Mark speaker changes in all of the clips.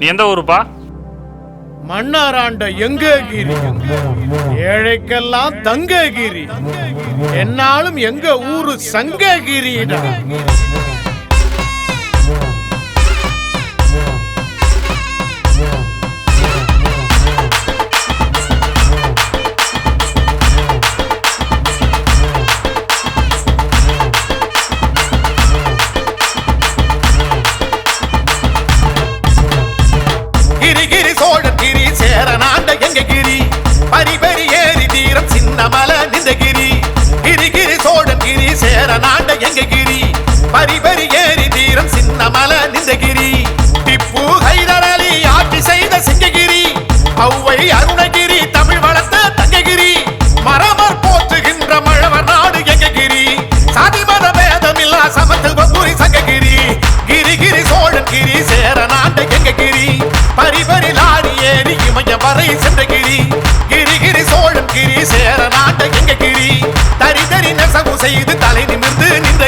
Speaker 1: நீ எந்த ஊருப்பா?
Speaker 2: மன்னாராண்ட எங்ககிரி? ஏழைக்கெல்லாம் தங்ககிரி. என்னாலும் எங்க ஊரு சங்ககிரிடா.
Speaker 3: ஔவை அருணகிரி தமிழ் வளர்த்த தங்ககிரி. மரமர் போற்றுகின்ற மழவர் நாடு எங்ககிரி. சாதி மத பேதமில்லா சமத்தில் பங்குரி சங்ககிரி. கிரிகிரி சோழன் கிரி சேர நாட்டு எங்ககிரி. பரிபரி லாரி ஏறி இமய வரை சென்ற கிரி கிரி சோழன் கிரி சேரநாண்ட எங்க தரி தரி நெசவு செய்து தலை நிமிர்ந்து நின்ற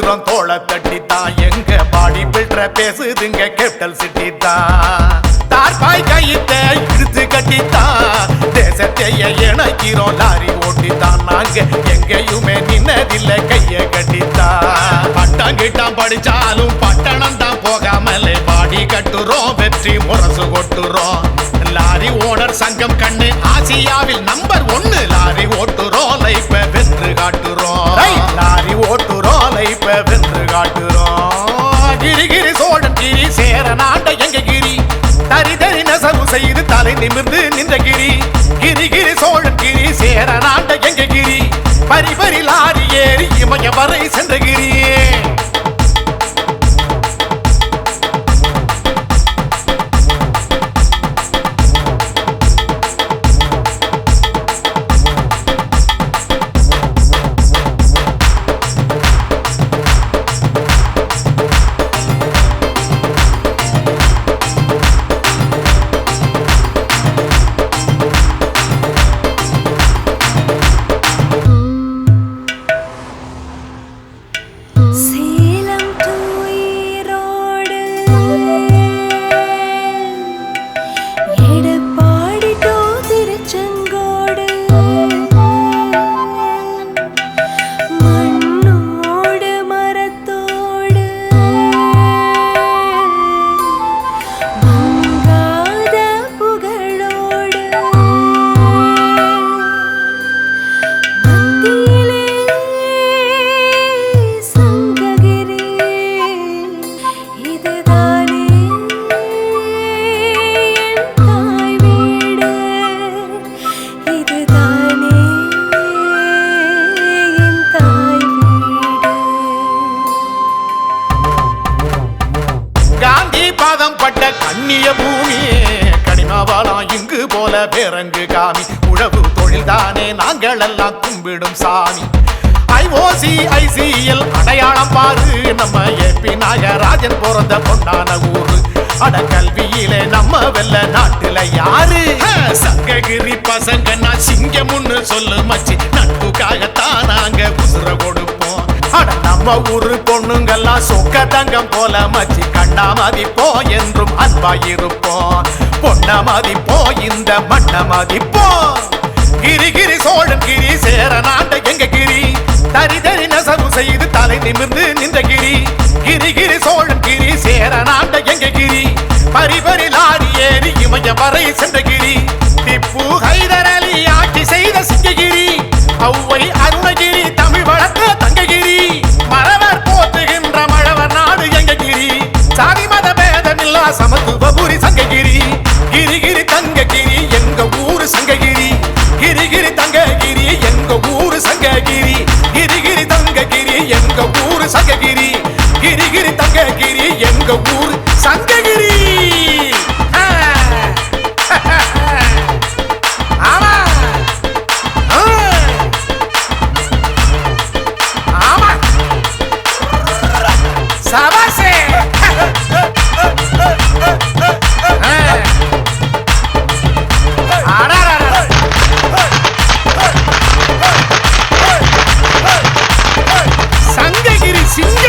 Speaker 3: வாழுகிறோம் தட்டி தான் எங்க பாடி பில்ற பேசுதுங்க கேபிட்டல் சிட்டி தான் தார்பாய் கையிட்ட இழுத்து கட்டித்தான் தேசத்தைய இணைக்கிறோம் லாரி ஓட்டி தான் நாங்க எங்கேயுமே நின்னதில்லை கைய கட்டித்தான் பட்டம் கிட்டம் படிச்சாலும் பட்டணம் தான் போகாமலே. பாடி கட்டுறோம் வெற்றி முரசு கொட்டுறோம். லாரி ஓனர் சங்கம் கண்ணு ஆசியாவில் நம்ப செய்து தலை நிமிர்ந்து நின்ற கிரி. கிரிகிரி சோழன் கிரி சேர நாட்ட எங்க கிரி. பரி பரி லாரி ஏறி இமய வரை சென்ற கிரி. பேரங்கு காமி. உழவு தொழில் தானே நாங்கள் எல்லாம் கும்பிடும் சாமி ஐஓசி ஐசிஎல் அடையாளம் பாரு. நம்ம ஏபி நாகராஜன் பிறந்த பொண்டான ஊரு. அட கல்வியிலே நம்ம வெல்ல நாட்டுல யாரு? சங்ககிரி பசங்க நான் சிங்கம்னு சொல்லு மச்சி. நட்புக்காகத்தான் நாங்க குசுர கொடுப்போம் அட நம்ம ஊரு பொண்ணுங்கெல்லாம் சொக்க தங்கம் போல மச்சி கண்ணா மதிப்போ என்றும் அன்பா இருப்போம் பொண்ண மதிப்போ இந்த மண்ண மதிப்போ. கிரி கிரி சோழன் கிரி சேர நாட்ட எங்க கிரி? தரி தரி நெசவு செய்து தலை நிமிர்ந்து நின்ற கிரி. கிரி கிரி சோழன் கிரி சேர நாட்ட எங்க கிரி? பரி பரி லாரி ஏறி இமய வரை சென்ற கிரி. திப்பு ஹைதர் அலி ஆட்சி செய்த சிங்ககிரி. ஔவை எங்க ஊர் சங்ககிரி சபாசே சங்ககிரி சிங்க